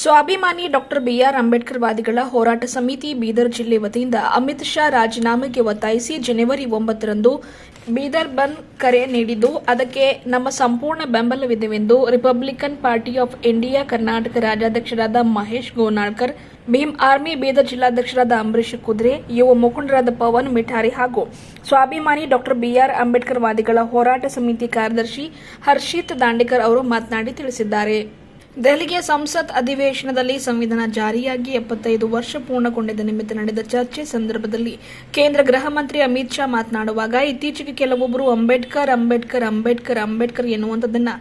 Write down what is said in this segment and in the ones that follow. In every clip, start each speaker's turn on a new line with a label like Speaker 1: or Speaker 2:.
Speaker 1: ಸ್ವಾಭಿಮಾನಿ doctor B R Ambedkar ವಾದಿಗಳ ಹೋರಾಟ ಸಮಿತಿ ಬೀದರ್ ಜಿಲ್ಲೆ ವತಿಯಿಂದ ಅಮಿತ್ ಶಾ ರಾಜೀನಾಮೆಗೆ ಒತ್ತಾಯಿಸಿ ಜನವರಿ ಒಂಬತ್ತರಂದು ಬೀದರ್ ಬಂದ್ ಕರೆ ನೀಡಿದ್ದು, ಅದಕ್ಕೆ ನಮ್ಮ ಸಂಪೂರ್ಣ ಬೆಂಬಲವಿದೆವೆಂದು Republican party of India Karnataka ರಾಜ್ಯಾಧ್ಯಕ್ಷರಾದ Mahesh Gonalkar, Bhim army Bidar ಜಿಲ್ಲಾಧ್ಯಕ್ಷರಾದ ಅಂಬರೀಶ್ ಕುದ್ರೆ, ಯುವ ಮುಖಂಡರಾದ ಪವನ್ ಮಿಠಾರಿ ಹಾಗೂ ಸ್ವಾಭಿಮಾನಿ ಡಾಕ್ಟರ್ ಬಿಆರ್ ಅಂಬೇಡ್ಕರ್ ವಾದಿಗಳ ಹೋರಾಟ ಸಮಿತಿ ಕಾರ್ಯದರ್ಶಿ ಹರ್ಷಿತ್ ದಾಂಡೇಕರ್ ಅವರು ಮಾತನಾಡಿ ತಿಳಿಸಿದ್ದಾರೆ. ದೆಹಲಿಗೆ ಸಂಸತ್ ಅಧಿವೇಶನದಲ್ಲಿ ಸಂವಿಧಾನ ಜಾರಿಯಾಗಿ ಎಪ್ಪತ್ತೈದು ವರ್ಷ ಪೂರ್ಣಗೊಂಡಿದ್ದ ನಿಮಿತ್ತ ನಡೆದ ಚರ್ಚೆ ಸಂದರ್ಭದಲ್ಲಿ ಕೇಂದ್ರ ಗೃಹ ಮಂತ್ರಿ ಅಮಿತ್ ಶಾ ಮಾತನಾಡುವಾಗ ಇತ್ತೀಚೆಗೆ ಕೆಲವೊಬ್ಬರು ಅಂಬೇಡ್ಕರ್ ಅಂಬೇಡ್ಕರ್ ಅಂಬೇಡ್ಕರ್ ಅಂಬೇಡ್ಕರ್ ಎನ್ನುವಂಥದ್ದನ್ನ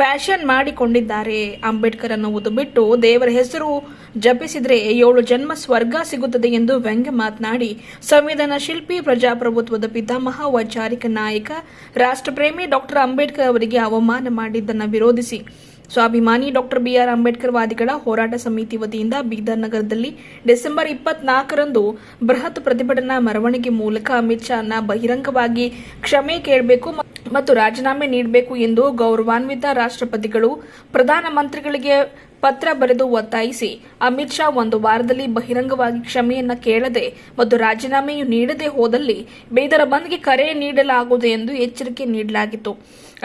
Speaker 1: ಫ್ಯಾಷನ್ ಮಾಡಿಕೊಂಡಿದ್ದಾರೆ. ಅಂಬೇಡ್ಕರ್ ಅನ್ನುವುದು ಬಿಟ್ಟು ದೇವರ ಹೆಸರು ಜಪಿಸಿದ್ರೆ ಏಳು ಜನ್ಮ ಸ್ವರ್ಗ ಸಿಗುತ್ತದೆ ಎಂದು ವ್ಯಂಗ್ಯ ಮಾತನಾಡಿ ಸಂವಿಧಾನ ಶಿಲ್ಪಿ, ಪ್ರಜಾಪ್ರಭುತ್ವದ ಪಿತಾಮಹ, ವೈಚಾರಿಕ ನಾಯಕ, ರಾಷ್ಟ್ರಪ್ರೇಮಿ ಡಾಕ್ಟರ್ ಅಂಬೇಡ್ಕರ್ ಅವರಿಗೆ ಅವಮಾನ ಮಾಡಿದ್ದನ್ನು ವಿರೋಧಿಸಿ ಸ್ವಾಭಿಮಾನಿ ಡಾಕ್ಟರ್ ಬಿಆರ್ ಅಂಬೇಡ್ಕರ್ ವಾದಿಗಳ ಹೋರಾಟ ಸಮಿತಿ ವತಿಯಿಂದ ಬೀದರ್ ನಗರದಲ್ಲಿ ಡಿಸೆಂಬರ್ ಇಪ್ಪತ್ನಾಲ್ಕರಂದು ಬೃಹತ್ ಪ್ರತಿಭಟನಾ ಮೆರವಣಿಗೆ ಮೂಲಕ ಅಮಿತ್ ಶಾನ ಬಹಿರಂಗವಾಗಿ ಕ್ಷಮೆ ಕೇಳಬೇಕು ಮತ್ತು ರಾಜೀನಾಮೆ ನೀಡಬೇಕು ಎಂದು ಗೌರವಾನ್ವಿತ ರಾಷ್ಟ್ರಪತಿಗಳು ಪ್ರಧಾನಮಂತ್ರಿಗಳಿಗೆ ಪತ್ರ ಬರೆದು ಒತ್ತಾಯಿಸಿ. ಅಮಿತ್ ಶಾ ಒಂದು ವಾರದಲ್ಲಿ ಬಹಿರಂಗವಾಗಿ ಕ್ಷಮೆಯನ್ನ ಕೇಳದೆ ಮತ್ತು ರಾಜೀನಾಮೆಯು ನೀಡದೆ ಹೋದಲ್ಲಿ ಬೀದರ ಬಂದ್ಗೆ ಕರೆ ನೀಡಲಾಗುವುದು ಎಂದು ಎಚ್ಚರಿಕೆ ನೀಡಲಾಗಿತ್ತು.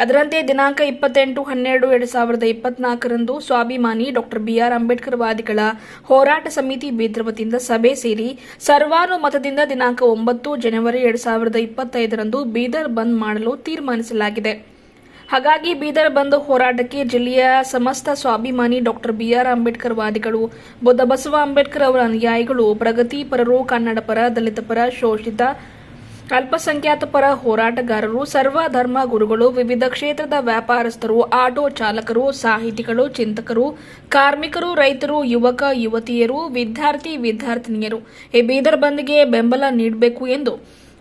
Speaker 1: ಅದರಂತೆ ದಿನಾಂಕ ಇಪ್ಪತ್ತೆಂಟು ಹನ್ನೆರಡು ಎರಡು ಸಾವಿರದ ಇಪ್ಪತ್ನಾಲ್ಕರಂದು ಸ್ವಾಭಿಮಾನಿ ಡಾಕ್ಟರ್ ಬಿಆರ್ ಅಂಬೇಡ್ಕರ್ ವಾದಿಗಳ ಹೋರಾಟ ಸಮಿತಿ ಬೀದರ್ ವತಿಯಿಂದ ಸಭೆ ಸೇರಿ ಸರ್ವಾನುಮತದಿಂದ ದಿನಾಂಕ ಒಂಬತ್ತು ಜನವರಿ ಎರಡು ಸಾವಿರದ ಇಪ್ಪತ್ತೈದರಂದು ಬೀದರ್ ಬಂದ್ ಮಾಡಲು ತೀರ್ಮಾನಿಸಲಾಗಿದೆ. ಹಾಗಾಗಿ ಬೀದರ್ ಬಂದ್ ಹೋರಾಟಕ್ಕೆ ಜಿಲ್ಲೆಯ ಸಮಸ್ತ ಸ್ವಾಭಿಮಾನಿ ಡಾಕ್ಟರ್ ಬಿಆರ್ ಅಂಬೇಡ್ಕರ್ ವಾದಿಗಳು ಬುದ್ಧ ಬಸವ ಅಂಬೇಡ್ಕರ್ ಅವರ ಅನುಯಾಯಿಗಳು, ಪ್ರಗತಿಪರರು ಕನ್ನಡ ಪರ ದಲಿತ ಪರ ಶೋಷಿತ ಅಲ್ಪಸಂಖ್ಯಾತ ಪರ ಹೋರಾಟಗಾರರು, ಸರ್ವ ಧರ್ಮ ಗುರುಗಳು, ವಿವಿಧ ಕ್ಷೇತ್ರದ ವ್ಯಾಪಾರಸ್ಥರು, ಆಟೋ ಚಾಲಕರು, ಸಾಹಿತಿಗಳು, ಚಿಂತಕರು, ಕಾರ್ಮಿಕರು, ರೈತರು, ಯುವಕ, ಯುವತಿಯರು, ವಿದ್ಯಾರ್ಥಿ, ವಿದ್ಯಾರ್ಥಿನಿಯರು. ಈ ಬೀದರ್ ಬಂದ್ಗೆ ಬೆಂಬಲ ನೀಡಬೇಕು ಎಂದು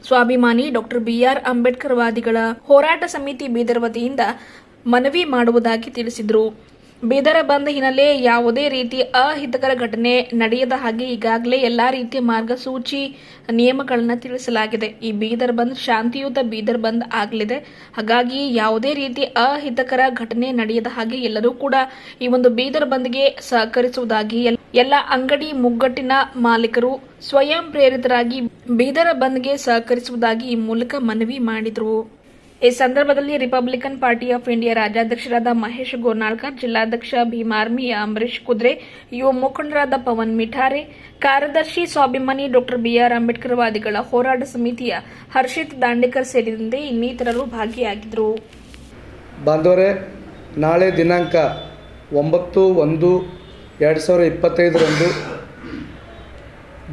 Speaker 1: ಸ್ವಾಭಿಮಾನಿ ಡಾಕ್ಟರ್ ಬಿಆರ್ ಅಂಬೇಡ್ಕರ್ ವಾದಿಗಳ ಹೋರಾಟ ಸಮಿತಿ ಬೀದರ್ ವತಿಯಿಂದ ಮನವಿ ಮಾಡುವುದಾಗಿ ತಿಳಿಸಿದರು. ಬೀದರ ಬಂದ್ ಹಿನ್ನೆಲೆ ಯಾವುದೇ ರೀತಿ ಅಹಿತಕರ ಘಟನೆ ನಡೆಯದ ಹಾಗೆ ಈಗಾಗಲೇ ಎಲ್ಲಾ ರೀತಿಯ ಮಾರ್ಗಸೂಚಿ, ನಿಯಮಗಳನ್ನು ತಿಳಿಸಲಾಗಿದೆ. ಈ ಬೀದರ್ ಬಂದ್ ಶಾಂತಿಯುತ ಬೀದರ್ ಬಂದ್ ಆಗಲಿದೆ. ಹಾಗಾಗಿ ಯಾವುದೇ ರೀತಿ ಅಹಿತಕರ ಘಟನೆ ನಡೆಯದ ಹಾಗೆ ಎಲ್ಲರೂ ಕೂಡ ಈ ಒಂದು ಬೀದರ್ ಬಂದ್ಗೆ ಸಹಕರಿಸುವುದಾಗಿ ಎಲ್ಲ ಅಂಗಡಿ ಮುಗ್ಗಟ್ಟಿನ ಮಾಲೀಕರು ಸ್ವಯಂ ಪ್ರೇರಿತರಾಗಿ ಬೀದರ ಬಂದ್ಗೆ ಸಹಕರಿಸುವುದಾಗಿ ಈ ಮೂಲಕ ಮನವಿ ಮಾಡಿದರು. ಈ ಸಂದರ್ಭದಲ್ಲಿ ರಿಪಬ್ಲಿಕನ್ ಪಾರ್ಟಿ ಆಫ್ ಇಂಡಿಯಾ ರಾಜ್ಯಾಧ್ಯಕ್ಷರಾದ ಮಹೇಶ್ ಗೋರ್ನಾಳ್ಕರ್ ಜಿಲ್ಲಾಧ್ಯಕ್ಷ ಭೀಮಾರ್ಮಿ ಅಂಬರೀಶ್ ಕುದ್ರೆ, ಯುವ ಮುಖಂಡರಾದ ಪವನ್ ಮಿಠಾರೆ, ಕಾರ್ಯದರ್ಶಿ ಸ್ವಾಭಿಮಾನಿ ಡಾಕ್ಟರ್ ಬಿಆರ್ ಅಂಬೇಡ್ಕರ್ ವಾದಿಗಳ ಹೋರಾಟ ಸಮಿತಿಯ ಹರ್ಷಿತ್ ದಾಂಡೇಕರ್ ಸೇರಿದಂತೆ ಇನ್ನಿತರರು ಭಾಗಿಯಾಗಿದ್ದರು.
Speaker 2: ಬಾಂಧವರೇ, ನಾಳೆ ದಿನಾಂಕ ಒಂಬತ್ತು ಒಂದು ಎರಡು ಸಾವಿರದ ಇಪ್ಪತ್ತೈದರಂದು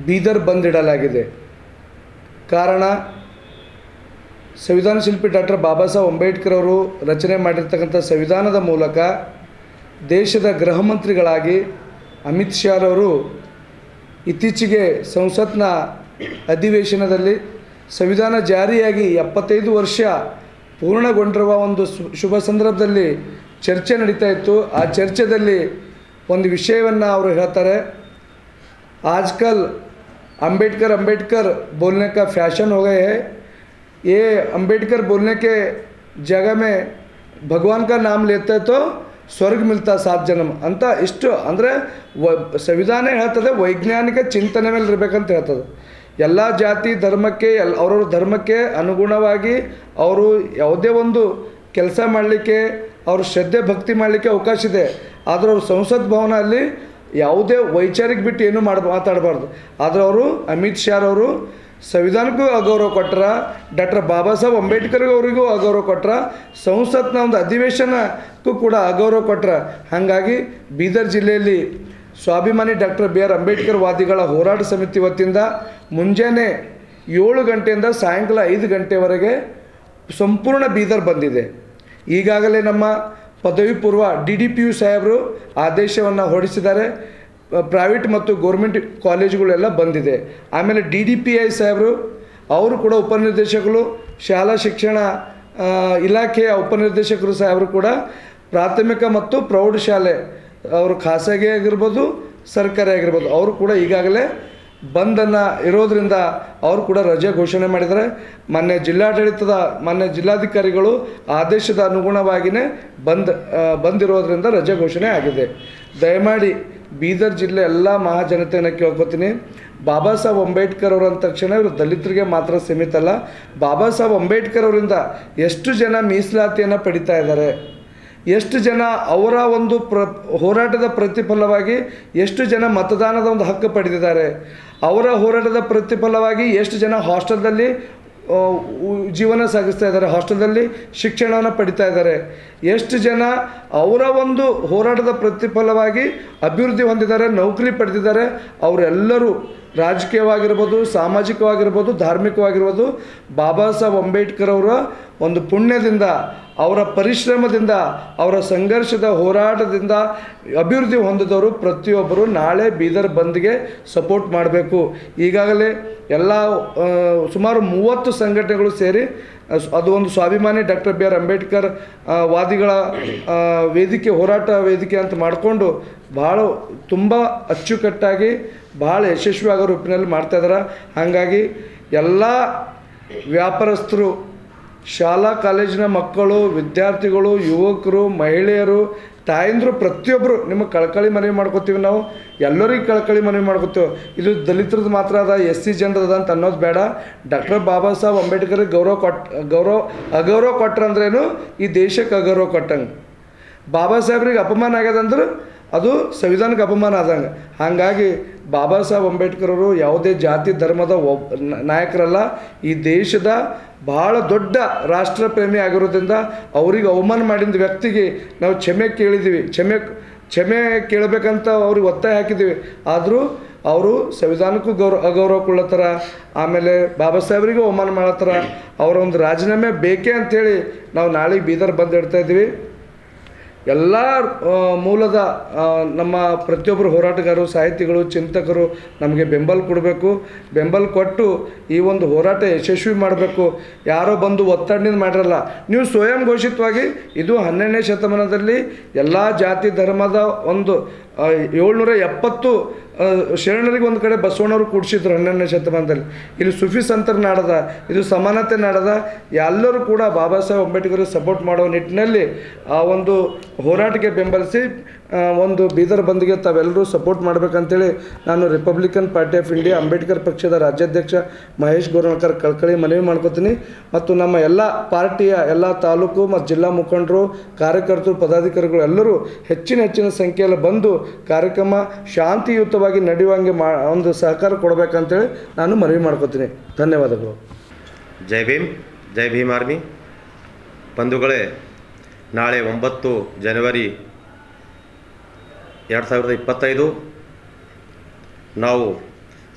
Speaker 2: ಬೀದರ್ ಬಂದ್ ಇಡಲಾಗಿದೆ. ಕಾರಣ ಸಂವಿಧಾನ ಶಿಲ್ಪಿ ಡಾಕ್ಟರ್ ಬಾಬಾ ಸಾಹೇಬ್ ಅಂಬೇಡ್ಕರ್ ಅವರು ರಚನೆ ಮಾಡಿರ್ತಕ್ಕಂಥ ಸಂವಿಧಾನದ ಮೂಲಕ ದೇಶದ ಗೃಹ ಮಂತ್ರಿಗಳಾಗಿ ಅಮಿತ್ ಶಾರವರು ಇತ್ತೀಚೆಗೆ ಸಂಸತ್ನ ಅಧಿವೇಶನದಲ್ಲಿ ಸಂವಿಧಾನ ಜಾರಿಯಾಗಿ ಎಪ್ಪತ್ತೈದು ವರ್ಷ ಪೂರ್ಣಗೊಂಡಿರುವ ಒಂದು ಶುಭ ಸಂದರ್ಭದಲ್ಲಿ ಚರ್ಚೆ ನಡೀತಾ ಇತ್ತು. ಆ ಚರ್ಚೆಯಲ್ಲಿ ಒಂದು ವಿಷಯವನ್ನು ಅವರು ಹೇಳ್ತಾರೆ. ಆಜ್ಕಲ್ ಅಂಬೇಡ್ಕರ್ ಅಂಬೇಡ್ಕರ್ ಬೋಲ್ನೆಕ ಫ್ಯಾಷನ್ ಹೋಗೇ ये अंबेडकर बोलने के जगह में ಭಗವಾನ್ का ನಾಮ लेते तो ಸ್ವರ್ಗ ಮಿಲ್ತಾ ಸಾತ್ ಜನ್ಮ ಅಂತ ಇಷ್ಟು ಅಂದರೆ ವ ಸಂವಿಧಾನ ಹೇಳ್ತದೆ ವೈಜ್ಞಾನಿಕ ಚಿಂತನೆ ಮೇಲೆ ಇರಬೇಕಂತ ಹೇಳ್ತದೆ ಎಲ್ಲ ಜಾತಿ ಧರ್ಮಕ್ಕೆ ಎಲ್ ಅವ್ರವ್ರ ಧರ್ಮಕ್ಕೆ ಅನುಗುಣವಾಗಿ ಅವರು ಯಾವುದೇ ಒಂದು ಕೆಲಸ ಮಾಡಲಿಕ್ಕೆ ಅವ್ರ ಶ್ರದ್ಧೆ ಭಕ್ತಿ ಮಾಡಲಿಕ್ಕೆ ಅವಕಾಶ ಇದೆ ಆದರೆ ಅವ್ರ ಸಂಸತ್ ಭವನ ಅಲ್ಲಿ ಯಾವುದೇ ವೈಚಾರಿಕ ಬಿಟ್ಟು ಏನೂ ಮಾಡಿ ಮಾತಾಡಬಾರ್ದು ಆದರೆ ಅವರು ಅಮಿತ್ ಶಾ ಅವರು ಸಂವಿಧಾನಕ್ಕೂ ಅಗೌರವ ಕೊಟ್ರ, ಡಾಕ್ಟರ್ ಬಾಬಾ ಸಾಹೇಬ್ ಅಂಬೇಡ್ಕರ್ ಅವರಿಗೂ ಅಗೌರವ ಕೊಟ್ರ, ಸಂಸತ್ನ ಒಂದು ಅಧಿವೇಶನಕ್ಕೂ ಕೂಡ ಅಗೌರವ ಕೊಟ್ರ. ಹಾಗಾಗಿ ಬೀದರ್ ಜಿಲ್ಲೆಯಲ್ಲಿ ಸ್ವಾಭಿಮಾನಿ ಡಾಕ್ಟರ್ ಬಿ ಆರ್ ಅಂಬೇಡ್ಕರ್ ವಾದಿಗಳ ಹೋರಾಟ ಸಮಿತಿ ವತಿಯಿಂದ ಮುಂಜಾನೆ ಏಳು ಗಂಟೆಯಿಂದ ಸಾಯಂಕಾಲ ಐದು ಗಂಟೆವರೆಗೆ ಸಂಪೂರ್ಣ ಬೀದರ್ ಬಂದಿದೆ. ಈಗಾಗಲೇ ನಮ್ಮ ಪದವಿ ಪೂರ್ವ ಡಿ ಡಿ ಪಿ ಯು ಸಾಹೇಬರು ಆದೇಶವನ್ನು ಹೊರಡಿಸಿದ್ದಾರೆ. ಪ್ರೈವೇಟ್ ಮತ್ತು ಗೌರ್ಮೆಂಟ್ ಕಾಲೇಜುಗಳೆಲ್ಲ ಬಂದಿದೆ. ಆಮೇಲೆ ಡಿ ಡಿ ಪಿ ಐ ಸಾಹೇಬರು, ಅವರು ಕೂಡ ಉಪನಿರ್ದೇಶಕರು, ಶಾಲಾ ಶಿಕ್ಷಣ ಇಲಾಖೆಯ ಉಪನಿರ್ದೇಶಕರು ಸಾಹೇಬರು ಕೂಡ ಪ್ರಾಥಮಿಕ ಮತ್ತು ಪ್ರೌಢಶಾಲೆ, ಅವರು ಖಾಸಗಿ ಆಗಿರ್ಬೋದು, ಸರ್ಕಾರಿ ಆಗಿರ್ಬೋದು, ಅವರು ಕೂಡ ಈಗಾಗಲೇ ಬಂದನ್ನು ಇರೋದರಿಂದ ಅವರು ಕೂಡ ರಜೆ ಘೋಷಣೆ ಮಾಡಿದ್ದಾರೆ. ಮೊನ್ನೆ ಜಿಲ್ಲಾಡಳಿತದ ಮೊನ್ನೆ ಜಿಲ್ಲಾಧಿಕಾರಿಗಳು ಆದೇಶದ ಅನುಗುಣವಾಗಿಯೇ ಬಂದ್ ಬಂದಿರೋದರಿಂದ ರಜೆ ಘೋಷಣೆ ಆಗಿದೆ. ದಯಮಾಡಿ ಬೀದರ್ ಜಿಲ್ಲೆ ಎಲ್ಲ ಮಹಾಜನತೆಯನ್ನು ಕೇಳ್ಕೊತೀನಿ. ಬಾಬಾ ಸಾಹೇಬ್ ಅಂಬೇಡ್ಕರ್ ಅವರು ಅಂದ ತಕ್ಷಣ ಇವರು ದಲಿತರಿಗೆ ಮಾತ್ರ ಸೀಮಿತ ಅಲ್ಲ. ಬಾಬಾ ಸಾಹೇಬ್ ಅಂಬೇಡ್ಕರ್ ಅವರಿಂದ ಎಷ್ಟು ಜನ ಮೀಸಲಾತಿಯನ್ನು ಪಡಿತಾ ಇದ್ದಾರೆ? ಎಷ್ಟು ಜನ ಅವರ ಒಂದು ಪ್ರ, ಹೋರಾಟದ ಪ್ರತಿಫಲವಾಗಿ ಎಷ್ಟು ಜನ ಮತದಾನದ ಒಂದು ಹಕ್ಕು ಪಡೆದಿದ್ದಾರೆ? ಅವರ ಹೋರಾಟದ ಪ್ರತಿಫಲವಾಗಿ ಎಷ್ಟು ಜನ ಹಾಸ್ಟೆಲ್ದಲ್ಲಿ ಜೀವನ ಸಾಗಿಸ್ತಾ ಇದ್ದಾರೆ. ಹಾಸ್ಟೆಲ್ದಲ್ಲಿ ಶಿಕ್ಷಣವನ್ನು ಪಡಿತಾ ಇದ್ದಾರೆ. ಎಷ್ಟು ಜನ ಅವರ ಒಂದು ಹೋರಾಟದ ಪ್ರತಿಫಲವಾಗಿ ಅಭಿವೃದ್ಧಿ ಹೊಂದಿದ್ದಾರೆ, ನೌಕರಿ ಪಡೆದಿದ್ದಾರೆ, ಅವರೆಲ್ಲರೂ ರಾಜಕೀಯವಾಗಿರ್ಬೋದು, ಸಾಮಾಜಿಕವಾಗಿರ್ಬೋದು, ಧಾರ್ಮಿಕವಾಗಿರ್ಬೋದು, ಬಾಬಾ ಸಾಹೇಬ್ ಅಂಬೇಡ್ಕರ್ ಅವರ ಒಂದು ಪುಣ್ಯದಿಂದ, ಅವರ ಪರಿಶ್ರಮದಿಂದ, ಅವರ ಸಂಘರ್ಷದ ಹೋರಾಟದಿಂದ ಅಭಿವೃದ್ಧಿ ಹೊಂದಿದವರು ಪ್ರತಿಯೊಬ್ಬರು ನಾಳೆ ಬೀದರ್ ಬಂದ್ಗೆ ಸಪೋರ್ಟ್ ಮಾಡಬೇಕು. ಈಗಾಗಲೇ ಎಲ್ಲ ಸುಮಾರು ಮೂವತ್ತು ಸಂಘಟನೆಗಳು ಸೇರಿ ಅದು ಒಂದು ಸ್ವಾಭಿಮಾನಿ ಡಾಕ್ಟರ್ ಬಿ ಆರ್ ಅಂಬೇಡ್ಕರ್ ವಾದಿಗಳ ವೇದಿಕೆ, ಹೋರಾಟ ವೇದಿಕೆ ಅಂತ ಮಾಡಿಕೊಂಡು ಭಾಳ ತುಂಬ ಅಚ್ಚುಕಟ್ಟಾಗಿ ಭಾಳ ಯಶಸ್ವಿ ಆಗೋ ರೂಪಿನಲ್ಲಿ ಮಾಡ್ತಾಯಿದ್ದಾರೆ ಹಾಗಾಗಿ ಎಲ್ಲ ವ್ಯಾಪಾರಸ್ಥರು, ಶಾಲಾ ಕಾಲೇಜಿನ ಮಕ್ಕಳು, ವಿದ್ಯಾರ್ಥಿಗಳು, ಯುವಕರು, ಮಹಿಳೆಯರು, ತಾಯಂದರು ಪ್ರತಿಯೊಬ್ಬರು ನಿಮಗೆ ಕಳ್ಕಳಿ ಮನವಿ ಮಾಡ್ಕೋತೀವಿ ನಾವು. ಎಲ್ಲರಿಗೂ ಕಳ್ಕಳಿ ಮನವಿ ಮಾಡ್ಕೋತೀವಿ. ಇದು ದಲಿತರದ್ದು ಮಾತ್ರ ಅದ, ಎಸ್ ಸಿ ಜನರದ ಅಂತ ಅನ್ನೋದು ಬೇಡ. ಡಾಕ್ಟರ್ ಬಾಬಾ ಸಾಹೇಬ್ ಅಂಬೇಡ್ಕರ್ ಗೌರವ ಕೊಟ್, ಗೌರವ, ಅಗೌರವ ಕೊಟ್ರಂದ್ರೇನು? ಈ ದೇಶಕ್ಕೆ ಅಗೌರವ ಕೊಟ್ಟಂಗೆ. ಬಾಬಾ ಸಾಹೇಬ್ರಿಗೆ ಅಪಮಾನ ಆಗ್ಯದಂದ್ರೆ ಅದು ಸಂವಿಧಾನಕ್ಕೆ ಅಪಮಾನ ಆದಂಗೆ. ಹಾಗಾಗಿ ಬಾಬಾ ಸಾಹೇಬ್ ಅಂಬೇಡ್ಕರ್ ಅವರು ಯಾವುದೇ ಜಾತಿ, ಧರ್ಮದ ಒಬ್ಬ ನಾಯಕರಲ್ಲ, ಈ ದೇಶದ ಭಾಳ ದೊಡ್ಡ ರಾಷ್ಟ್ರ ಪ್ರೇಮಿ ಆಗಿರೋದ್ರಿಂದ ಅವ್ರಿಗೆ ಅವಮಾನ ಮಾಡಿದ ವ್ಯಕ್ತಿಗೆ ನಾವು ಕ್ಷಮೆ ಕೇಳಿದ್ದೀವಿ. ಕ್ಷಮೆ ಕ್ಷಮೆ ಕೇಳಬೇಕಂತ ಅವ್ರಿಗೆ ಒತ್ತಾಯ ಹಾಕಿದ್ದೀವಿ. ಆದರೂ ಅವರು ಸಂವಿಧಾನಕ್ಕೂ ಗೌರವ ಅಗೌರವ ಕೊಳ್ಳತ್ತಾರ ಆಮೇಲೆ ಬಾಬಾ ಸಾಹೇಬ್ರಿಗೂ ಅವಮಾನ ಮಾಡತ್ತಾರ. ಅವರ ಒಂದು ರಾಜೀನಾಮೆ ಬೇಕೇ ಅಂಥೇಳಿ ನಾವು ನಾಳೆಗೆ ಬೀದರ್ ಬಂದು ಇಡ್ತಾ ಇದ್ದೀವಿ. ಎಲ್ಲ ಮೂಲದ ನಮ್ಮ ಪ್ರತಿಯೊಬ್ಬರು ಹೋರಾಟಗಾರರು, ಸಾಹಿತಿಗಳು, ಚಿಂತಕರು ನಮಗೆ ಬೆಂಬಲ ಕೊಡಬೇಕು. ಬೆಂಬಲ ಕೊಟ್ಟು ಈ ಒಂದು ಹೋರಾಟ ಯಶಸ್ವಿ ಮಾಡಬೇಕು. ಯಾರೋ ಬಂದು ಒತ್ತಡದಿಂದ ಮಾಡಿರಲ್ಲ. ನೀವು ಸ್ವಯಂ ಘೋಷಿತವಾಗಿ ಇದು ಹನ್ನೆರಡನೇ ಶತಮಾನದಲ್ಲಿ ಎಲ್ಲ ಜಾತಿ, ಧರ್ಮದ ಒಂದು ಏಳ್ನೂರ ಎಪ್ಪತ್ತು ಶರಣರಿಗೆ ಒಂದು ಕಡೆ ಬಸವಣ್ಣವರು ಕೂಡಿಸಿದ್ರು ಹನ್ನೆರಡನೇ ಶತಮಾನದಲ್ಲಿ. ಇಲ್ಲಿ ಸುಫಿ ಸಂತರ ನಾಡದ, ಇದು ಸಮಾನತೆ ನಾಡದ, ಎಲ್ಲರೂ ಕೂಡ ಬಾಬಾ ಸಾಹೇಬ್ ಅಂಬೇಡ್ಕರ್ ಸಪೋರ್ಟ್ ಮಾಡೋ ನಿಟ್ಟಿನಲ್ಲಿ ಆ ಒಂದು ಹೋರಾಟಕ್ಕೆ ಬೆಂಬಲಿಸಿ ಒಂದು ಬೀದರ್ ಬಂದ್ಗೆ ತಾವೆಲ್ಲರೂ ಸಪೋರ್ಟ್ ಮಾಡಬೇಕಂತೇಳಿ ನಾನು Republican party of India Ambedkar ಪಕ್ಷದ ರಾಜ್ಯಾಧ್ಯಕ್ಷ ಮಹೇಶ್ ಗೋರ್ವಣಕರ್ ಕಳ್ಕಳಿ ಮನವಿ ಮಾಡ್ಕೋತೀನಿ. ಮತ್ತು ನಮ್ಮ ಎಲ್ಲ ಪಾರ್ಟಿಯ ಎಲ್ಲ ತಾಲೂಕು ಮತ್ತು ಜಿಲ್ಲಾ ಮುಖಂಡರು, ಕಾರ್ಯಕರ್ತರು, ಪದಾಧಿಕಾರಿಗಳು ಎಲ್ಲರೂ ಹೆಚ್ಚಿನ ಹೆಚ್ಚಿನ ಸಂಖ್ಯೆಯಲ್ಲಿ ಬಂದು ಕಾರ್ಯಕ್ರಮ ಶಾಂತಿಯುತವಾಗಿ ನಡೆಯುವಂಗೆ ಮಾ, ಒಂದು ಸಹಕಾರ ಕೊಡಬೇಕಂತೇಳಿ ನಾನು ಮನವಿ ಮಾಡ್ಕೋತೀನಿ. ಧನ್ಯವಾದಗಳು.
Speaker 3: ಜೈ ಭೀಮ್ ಜೈ ಭೀಮ್ ಆರ್ಮಿ. ಬಂಧುಗಳೇ, ನಾಳೆ ಒಂಬತ್ತು ಜನವರಿ ಎರಡು ಸಾವಿರದ ಇಪ್ಪತ್ತೈದು. ನಾವು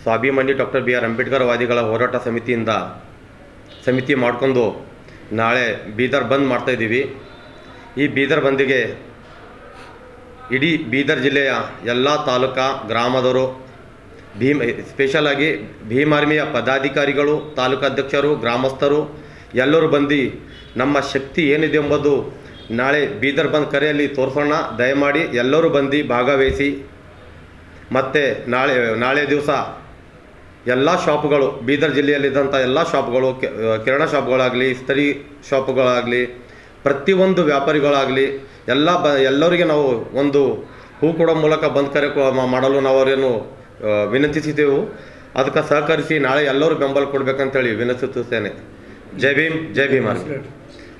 Speaker 3: ಸ್ವಾಭಿಮಾನಿ ಡಾಕ್ಟರ್ ಬಿ ಆರ್ ಅಂಬೇಡ್ಕರ್ ವಾದಿಗಳ ಹೋರಾಟ ಸಮಿತಿಯಿಂದ ಸಮಿತಿ ಮಾಡಿಕೊಂಡು ನಾಳೆ ಬೀದರ್ ಬಂದ್ ಮಾಡ್ತಾಯಿದ್ದೀವಿ ಈ ಬೀದರ್ ಬಂದಿಗೆ ಇಡೀ ಬೀದರ್ ಜಿಲ್ಲೆಯ ಎಲ್ಲ ತಾಲೂಕಾ ಗ್ರಾಮದವರು, ಭೀಮ್ ಸ್ಪೆಷಲ್ ಆಗಿ ಭೀಮ್ ಪದಾಧಿಕಾರಿಗಳು, ತಾಲೂಕಾಧ್ಯಕ್ಷರು, ಗ್ರಾಮಸ್ಥರು ಎಲ್ಲರೂ ಬಂದು ನಮ್ಮ ಶಕ್ತಿ ಏನಿದೆ ಎಂಬುದು ನಾಳೆ ಬೀದರ್ ಬಂದ್ ಕರೆಯಲ್ಲಿ ತೋರಿಸೋಣ. ದಯಮಾಡಿ ಎಲ್ಲರೂ ಬಂದು ಭಾಗವಹಿಸಿ. ಮತ್ತು ನಾಳೆ ನಾಳೆ ದಿವಸ ಎಲ್ಲ ಶಾಪ್ಗಳು, ಬೀದರ್ ಜಿಲ್ಲೆಯಲ್ಲಿದ್ದಂಥ ಎಲ್ಲ ಶಾಪ್ಗಳು ಕಿರಣ ಶಾಪ್ಗಳಾಗಲಿ ಇಸ್ತರಿ ಶಾಪ್ಗಳಾಗಲಿ, ಪ್ರತಿಯೊಂದು ವ್ಯಾಪಾರಿಗಳಾಗಲಿ, ಎಲ್ಲ ಬ, ಎಲ್ಲರಿಗೆ ನಾವು ಒಂದು ಹೂ ಕೊಡೋ ಮೂಲಕ ಬಂದ್ ಕರೆ ಮಾಡಲು ನಾವು ಅವರೇನು ವಿನಂತಿಸಿದ್ದೆವು ಅದಕ್ಕೆ ಸಹಕರಿಸಿ ನಾಳೆ ಎಲ್ಲರೂ ಬೆಂಬಲ ಕೊಡಬೇಕಂತೇಳಿ ವಿನಂತಿಸುತ್ತೇನೆ. ಜೈ ಭೀಮ್ ಜೈ ಭೀಮ್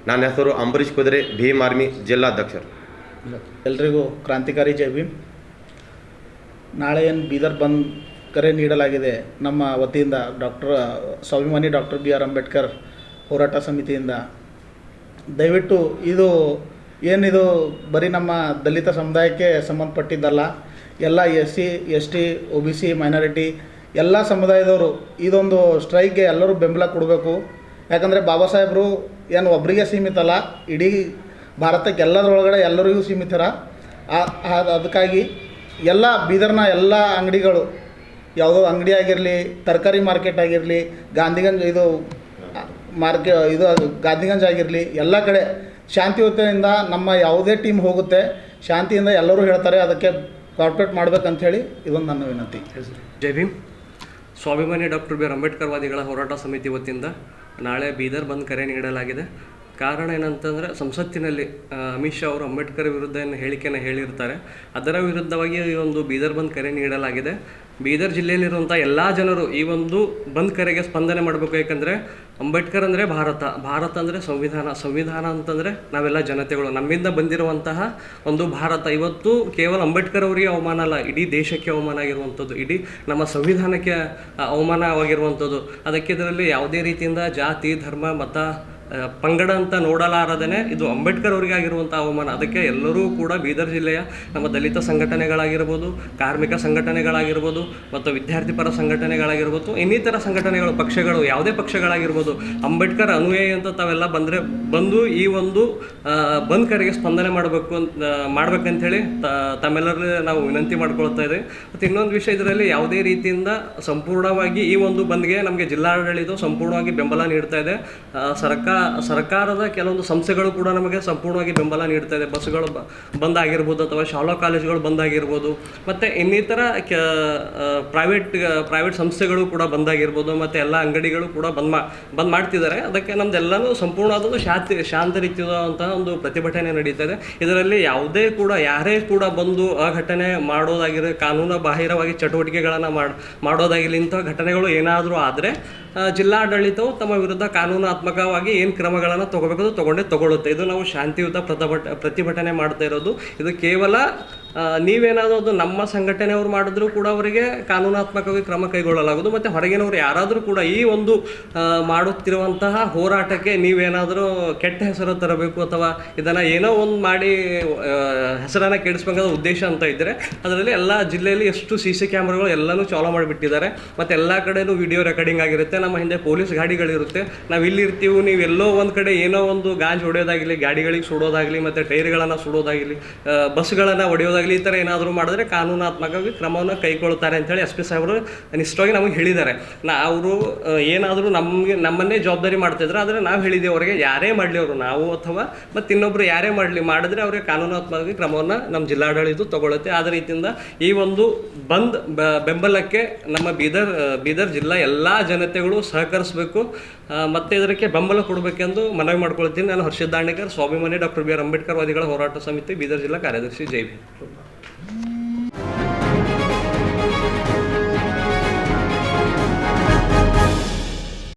Speaker 3: ನನ್ನ ಹೆಸರು ಅಂಬರೀಷ್ ಕುದುರೆ, ಭೀಮ್ ಆರ್ಮಿ ಜಿಲ್ಲಾಧ್ಯಕ್ಷರು.
Speaker 4: ಎಲ್ರಿಗೂ ಕ್ರಾಂತಿಕಾರಿ ಜೈ ಭೀಮ್. ನಾಳೆ ಏನು ಬೀದರ್ ಬಂದ್ ಕರೆ ನೀಡಲಾಗಿದೆ ನಮ್ಮ ವತಿಯಿಂದ ಡಾಕ್ಟರ್, ಸ್ವಾಭಿಮಾನಿ ಡಾಕ್ಟರ್ ಬಿ ಆರ್ ಅಂಬೇಡ್ಕರ್ ಹೋರಾಟ ಸಮಿತಿಯಿಂದ. ದಯವಿಟ್ಟು ಇದು ಏನಿದು ಬರೀ ನಮ್ಮ ದಲಿತ ಸಮುದಾಯಕ್ಕೆ ಸಂಬಂಧಪಟ್ಟಿದ್ದಲ್ಲ, ಎಲ್ಲ S C, S T, O B C, minority, ಎಲ್ಲ ಸಮುದಾಯದವರು ಇದೊಂದು ಸ್ಟ್ರೈಕ್ಗೆ ಎಲ್ಲರೂ ಬೆಂಬಲ ಕೊಡಬೇಕು. ಯಾಕಂದರೆ ಬಾಬಾ ಸಾಹೇಬರು ಏನು ಒಬ್ಬರಿಗೆ ಸೀಮಿತ ಅಲ್ಲ ಇಡೀ ಭಾರತಕ್ಕೆ ಎಲ್ಲದರೊಳಗಡೆ ಎಲ್ಲರಿಗೂ ಸೀಮಿತರ. ಅದಕ್ಕಾಗಿ ಎಲ್ಲ ಬೀದರ್ನ ಎಲ್ಲ ಅಂಗಡಿಗಳು, ಯಾವುದೋ ಅಂಗಡಿ ಆಗಿರಲಿ, ತರಕಾರಿ ಮಾರ್ಕೆಟ್ ಆಗಿರಲಿ, ಗಾಂಧಿಗಂಜ್ ಇದು, ಮಾರ್ಕೆ, ಇದು ಗಾಂಧಿಗಂಜ್ ಆಗಿರಲಿ, ಎಲ್ಲ ಕಡೆ ಶಾಂತಿಯುತದಿಂದ ನಮ್ಮ ಯಾವುದೇ ಟೀಮ್ ಹೋಗುತ್ತೆ, ಶಾಂತಿಯಿಂದ ಎಲ್ಲರೂ ಹೇಳ್ತಾರೆ, ಅದಕ್ಕೆ ಕಾರ್ಪೊರೇಟ್ ಮಾಡ್ಬೇಕಂಥೇಳಿ ಇದೊಂದು ನನ್ನ ವಿನಂತಿ.
Speaker 5: ಜೈ ಭೀಮ್. ಸ್ವಾಭಿಮಾನಿ ಡಾಕ್ಟರ್ ಬಿ. ಆರ್ ಅಂಬೇಡ್ಕರ್ ವಾದಿಗಳ ಹೋರಾಟ ಸಮಿತಿ ವತಿಯಿಂದ ನಾಳೆ ಬೀದರ್ ಬಂದ್ ಕರೆ ನೀಡಲಾಗಿದೆ. ಕಾರಣ ಏನಂತಂದರೆ ಸಂಸತ್ತಿನಲ್ಲಿ ಅಮಿತ್ ಶಾ ಅವರು ಅಂಬೇಡ್ಕರ್ ವಿರುದ್ಧ ಏನು ಹೇಳಿಕೆಯನ್ನು ಹೇಳಿರ್ತಾರೆ. ಅದರ ವಿರುದ್ಧವಾಗಿ ಈ ಒಂದು ಬೀದರ್ ಬಂದ್ ಕರೆ ನೀಡಲಾಗಿದೆ. ಬೀದರ್ ಜಿಲ್ಲೆಯಲ್ಲಿರುವಂಥ ಎಲ್ಲ ಜನರು ಈ ಒಂದು ಬಂದ್ ಕರೆಗೆ ಸ್ಪಂದನೆ ಮಾಡಬೇಕು. ಯಾಕಂದರೆ ಅಂಬೇಡ್ಕರ್ ಅಂದರೆ ಭಾರತ. ಭಾರತ ಅಂದರೆ ಸಂವಿಧಾನ. ಸಂವಿಧಾನ ಅಂತಂದರೆ ನಾವೆಲ್ಲ ಜನತೆಗಳು. ನಮ್ಮಿಂದ ಬಂದಿರುವಂತಹ ಒಂದು ಭಾರತ. ಇವತ್ತು ಕೇವಲ ಅಂಬೇಡ್ಕರ್ ಅವರಿಗೆ ಅವಮಾನ ಅಲ್ಲ, ಇಡೀ ದೇಶಕ್ಕೆ ಅವಮಾನ ಆಗಿರುವಂಥದ್ದು. ಇಡೀ ನಮ್ಮ ಸಂವಿಧಾನಕ್ಕೆ ಅವಮಾನವಾಗಿರುವಂಥದ್ದು. ಅದಕ್ಕೆ ಇದರಲ್ಲಿ ಯಾವುದೇ ರೀತಿಯಿಂದ ಜಾತಿ, ಧರ್ಮ, ಮತ ಪಂಗಡ ಅಂತ ನೋಡಲಾರದೇ ಇದು ಅಂಬೇಡ್ಕರ್ ಅವರಿಗೆ ಆಗಿರುವಂಥ ಅವಮಾನ. ಅದಕ್ಕೆ ಎಲ್ಲರೂ ಕೂಡ ಬೀದರ್ ಜಿಲ್ಲೆಯ ನಮ್ಮ ದಲಿತ ಸಂಘಟನೆಗಳಾಗಿರ್ಬೋದು, ಕಾರ್ಮಿಕ ಸಂಘಟನೆಗಳಾಗಿರ್ಬೋದು, ಮತ್ತು ವಿದ್ಯಾರ್ಥಿ ಪರ ಸಂಘಟನೆಗಳಾಗಿರ್ಬೋದು, ಇನ್ನಿತರ ಸಂಘಟನೆಗಳು, ಪಕ್ಷಗಳು, ಯಾವುದೇ ಪಕ್ಷಗಳಾಗಿರ್ಬೋದು, ಅಂಬೇಡ್ಕರ್ ಅನುಯಾಯಿ ಅಂತ ತಾವೆಲ್ಲ ಬಂದರೆ ಬಂದು ಈ ಒಂದು ಬಂದ್ ಕರೆಗೆ ಸ್ಪಂದನೆ ಮಾಡಬೇಕು ಅಂತ ಮಾಡ್ಬೇಕಂತೇಳಿ ತ- ತಮ್ಮೆಲ್ಲರಲ್ಲಿ ನಾವು ವಿನಂತಿ ಮಾಡ್ಕೊಳ್ತಾ ಇದ್ದೀವಿ ಮತ್ತು ಇನ್ನೊಂದು ವಿಷಯ ಇದರಲ್ಲಿ ಯಾವುದೇ ರೀತಿಯಿಂದ ಸಂಪೂರ್ಣವಾಗಿ ಈ ಒಂದು ಬಂದ್ಗೆ ನಮಗೆ ಜಿಲ್ಲಾಡಳಿತ ಸಂಪೂರ್ಣವಾಗಿ ಬೆಂಬಲ ನೀಡ್ತಾ ಇದೆ. ಸರ್ಕಾರ ಸರ್ಕಾರದ ಕೆಲವೊಂದು ಸಂಸ್ಥೆಗಳು ಕೂಡ ನಮಗೆ ಸಂಪೂರ್ಣವಾಗಿ ಬೆಂಬಲ ನೀಡ್ತಾ ಇದೆ. ಬಸ್ಗಳು ಬಂದ್ ಆಗಿರ್ಬೋದು ಅಥವಾ ಶಾಲಾ ಕಾಲೇಜುಗಳು ಬಂದಾಗಿರ್ಬೋದು, ಮತ್ತು ಇನ್ನಿತರ ಪ್ರೈವೇಟ್ ಪ್ರೈವೇಟ್ ಸಂಸ್ಥೆಗಳು ಕೂಡ ಬಂದಾಗಿರ್ಬೋದು, ಮತ್ತು ಎಲ್ಲ ಅಂಗಡಿಗಳು ಕೂಡ ಬಂದ್ ಮಾ ಬಂದ್ ಮಾಡ್ತಿದ್ದಾರೆ ಅದಕ್ಕೆ ನಮ್ದೆಲ್ಲನೂ ಸಂಪೂರ್ಣವಾದದ್ದು ಶಾಂತಿ, ಶಾಂತ ರೀತಿಯಾದಂತಹ ಒಂದು ಪ್ರತಿಭಟನೆ ನಡೀತಾ ಇದೆ. ಇದರಲ್ಲಿ ಯಾವುದೇ ಕೂಡ, ಯಾರೇ ಕೂಡ ಬಂದು ಆ ಘಟನೆ ಮಾಡೋದಾಗಿರೋ ಕಾನೂನು ಬಾಹಿರವಾಗಿ ಚಟುವಟಿಕೆಗಳನ್ನು ಮಾಡ್, ಮಾಡೋದಾಗಿರಲಿ, ಇಂಥ ಘಟನೆಗಳು ಏನಾದರೂ ಆದರೆ ಜಿಲ್ಲಾಡಳಿತವು ತಮ್ಮ ವಿರುದ್ಧ ಕಾನೂನಾತ್ಮಕವಾಗಿ ಏನು ಕ್ರಮಗಳನ್ನು ತಗೋಬೇಕು ತಗೊಂಡೇ ತಗೊಳ್ಳುತ್ತೆ. ಇದು ನಾವು ಶಾಂತಿಯುತ ಪ್ರತಿಭಟ, ಪ್ರತಿಭಟನೆ ಮಾಡ್ತಾ ಇರೋದು. ಇದು ಕೇವಲ ನೀವೇನಾದರೂ ಅದು ನಮ್ಮ ಸಂಘಟನೆಯವರು ಮಾಡಿದ್ರೂ ಕೂಡ ಅವರಿಗೆ ಕಾನೂನಾತ್ಮಕವಾಗಿ ಕ್ರಮ ಕೈಗೊಳ್ಳಲಾಗುವುದು. ಮತ್ತು ಹೊರಗಿನವರು ಯಾರಾದರೂ ಕೂಡ ಈ ಒಂದು ಮಾಡುತ್ತಿರುವಂತಹ ಹೋರಾಟಕ್ಕೆ ನೀವೇನಾದರೂ ಕೆಟ್ಟ ಹೆಸರು ತರಬೇಕು ಅಥವಾ ಇದನ್ನು ಏನೋ ಒಂದು ಮಾಡಿ ಹೆಸರನ್ನು ಕೆಡಿಸ್ಬೇಕಾದ ಉದ್ದೇಶ ಅಂತ ಇದ್ದರೆ ಅದರಲ್ಲಿ ಎಲ್ಲ ಜಿಲ್ಲೆಯಲ್ಲಿ ಎಷ್ಟು ಸಿ ಸಿ ಕ್ಯಾಮ್ರಾಗಳು ಎಲ್ಲನೂ ಚಾಲೋ ಮಾಡಿಬಿಟ್ಟಿದ್ದಾರೆ. ಮತ್ತು ಎಲ್ಲ ಕಡೆಯೂ ವಿಡಿಯೋ ರೆಕಾರ್ಡಿಂಗ್ ಆಗಿರುತ್ತೆ. ನಮ್ಮ ಹಿಂದೆ ಪೊಲೀಸ್ ಗಾಡಿಗಳಿರುತ್ತೆ. ನಾವು ಇಲ್ಲಿರ್ತೀವಿ ನೀವು ಎಲ್ಲೋ ಒಂದು ಕಡೆ ಏನೋ ಒಂದು ಗಾಂಜ್ ಹೊಡೆಯೋದಾಗಲಿ, ಗಾಡಿಗಳಿಗೆ ಸುಡೋದಾಗಲಿ, ಮತ್ತು ಟೈರ್ಗಳನ್ನು ಸುಡೋದಾಗಲಿ ಬಸ್ಗಳನ್ನು ಹೊಡೆಯೋದಾಗಲಿ ಈ ಥರ ಏನಾದರೂ ಮಾಡಿದ್ರೆ ಕಾನೂನಾತ್ಮಕವಾಗಿ ಕ್ರಮವನ್ನು ಕೈಗೊಳ್ತಾರೆ ಅಂತೇಳಿ ಎಸ್ ಪಿ ಸಾಹೇಬರು ನಿಷ್ಠವಾಗಿ ನಮಗೆ ಹೇಳಿದ್ದಾರೆ. ನಾ ಅವರು ಏನಾದರೂ ನಮಗೆ ನಮ್ಮನ್ನೇ ಜವಾಬ್ದಾರಿ ಮಾಡ್ತಿದ್ರು ಆದರೆ ನಾವು ಹೇಳಿದ್ದೀವಿ ಅವರಿಗೆ, ಯಾರೇ ಮಾಡಲಿ ಅವರು, ನಾವು ಅಥವಾ ಮತ್ತು ಇನ್ನೊಬ್ಬರು ಯಾರೇ ಮಾಡಲಿ ಮಾಡಿದ್ರೆ ಅವರಿಗೆ ಕಾನೂನಾತ್ಮಕವಾಗಿ ಕ್ರಮವನ್ನು ನಮ್ಮ ಜಿಲ್ಲಾಡಳಿತ ತಗೊಳುತ್ತೆ. ಆದ ರೀತಿಯಿಂದ ಈ ಒಂದು ಬಂದ್ ಬೆಂಬಲಕ್ಕೆ ನಮ್ಮ ಬೀದರ್ ಬೀದರ್ ಜಿಲ್ಲಾ ಎಲ್ಲ ಜನತೆಗಳು ಸಹಕರಿಸಬೇಕು. ಮತ್ತು ಇದಕ್ಕೆ ಬೆಂಬಲ ಕೊಡಬೇಕೆಂದು ಮನವಿ ಮಾಡ್ಕೊಳ್ತೀನಿ. ನಾನು ಹರ್ಷಿದ್ ದಾಂಡೇಕರ್, ಸ್ವಾಭಿಮಾನಿ ಡಾಕ್ಟರ್ ಬಿ ಆರ್ ಅಂಬೇಡ್ಕರ್ ವಾದಿಗಳ ಹೋರಾಟ ಸಮಿತಿ, ಬೀದರ್ ಜಿಲ್ಲಾ ಕಾರ್ಯದರ್ಶಿ ಜೈ ಭೀಮ್.